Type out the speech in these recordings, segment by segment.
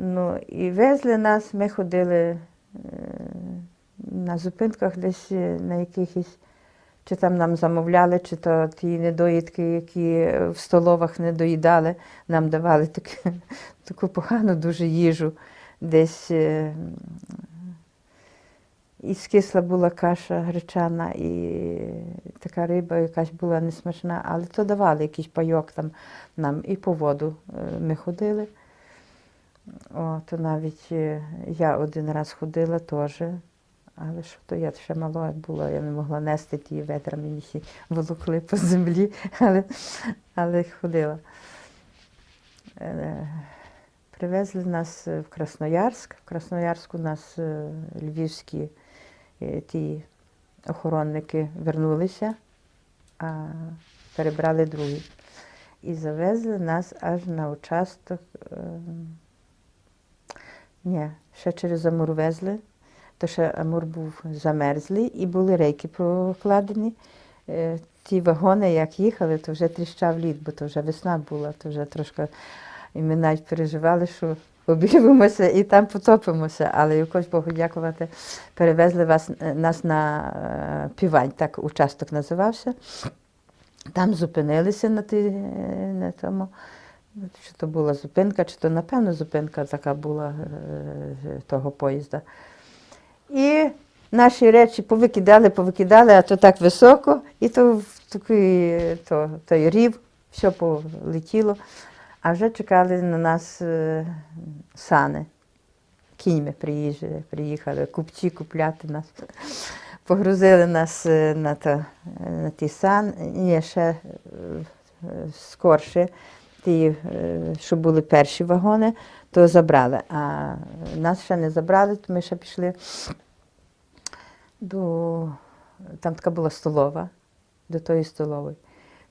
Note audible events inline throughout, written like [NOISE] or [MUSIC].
Ну, і везли нас, ми ходили е, на зупинках десь е, на якихось, чи там нам замовляли, чи то ті недоїдки, які в столовах не доїдали, нам давали таку, [LAUGHS] таку погану дуже їжу. Десь е, і скисла була каша гречана, і така риба якась була несмачна, але то давали якийсь пайок там нам і по воду ми ходили. О, то навіть е, я один раз ходила теж, але що то я ще мала була, я не могла нести ті ведра, мені ще волокли по землі, [LAUGHS] але, але ходила. Е, Привезли нас в Красноярськ. В Красноярську нас е, львівські е, ті охоронники вернулися, а перебрали другий. І завезли нас аж на участок. Е, ні, ще через Амур везли, то ще Амур був замерзлий і були рейки прокладені. Е, Ті вагони, як їхали, то вже тріщав лід, бо то вже весна була, то вже трошки. І ми навіть переживали, що обірвемося і там потопимося. Але якось Богу дякувати, перевезли вас, нас на е, Півань, так участок називався. Там зупинилися на, ті, е, на тому. Чи то була зупинка, чи то, напевно, зупинка така була е, того поїзда. І наші речі повикидали, повикидали, а то так високо, і то в такий то, той рів, все полетіло. А вже чекали на нас е, сани. Кіньми приїжджали, приїхали, купці купляти нас. Погрузили нас е, на, то, е, на ті сан, ні, ще е, е, скорше ті, е, що були перші вагони, то забрали. А нас ще не забрали, то ми ще пішли до. Там така була столова, до тої столової.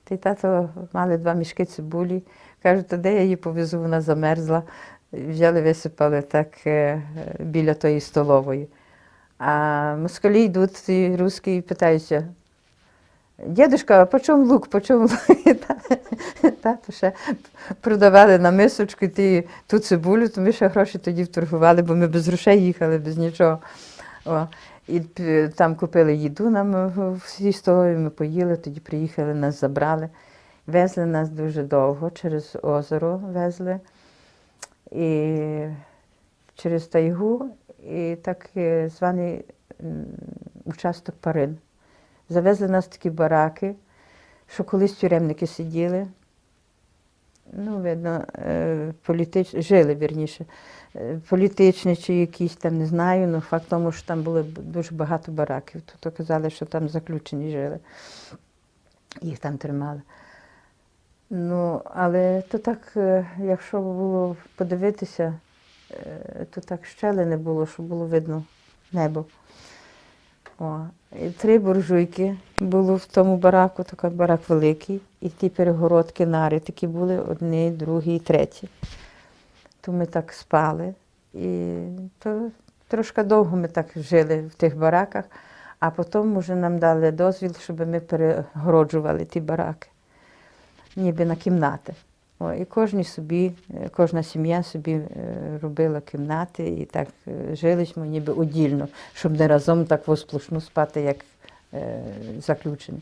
Та й тато мали два мішки цибулі. Кажуть, то де я її повезу, вона замерзла. Взяли, висипали так е, біля тої столової. А москалі йдуть, ці русські, і питаються, Дідушка, а по чому лук, по чому лук? [LAUGHS] Тато ще продавали на мисочку ті, ту цибулю, то ми ще гроші тоді вторгували, бо ми без грошей їхали, без нічого. О, і там купили їду нам е, в цій столові, ми поїли, тоді приїхали, нас забрали. Везли нас дуже довго, через озеро везли. І через тайгу, і так е, званий участок Парин. Завезли нас в такі бараки, що колись тюремники сиділи. Ну, видно, е, політич... жили вірніше. Е, Політичні чи якісь там, не знаю, але факт тому, що там було дуже багато бараків. Тут казали, що там заключені жили. Їх там тримали. Ну, але то так, е, якщо було подивитися, то так щелини було, щоб було видно небо. О, і три буржуйки було в тому бараку, такий барак великий, і ті перегородки, нари такі були одні, другі треті. То ми так спали. І то трошки довго ми так жили в тих бараках, а потім вже нам дали дозвіл, щоб ми перегороджували ті бараки, ніби на кімнати. О, і кожні собі, е, кожна сім'я собі е, робила кімнати і так е, жили ми ніби одільно, щоб не разом так восплошну спати, як заключені.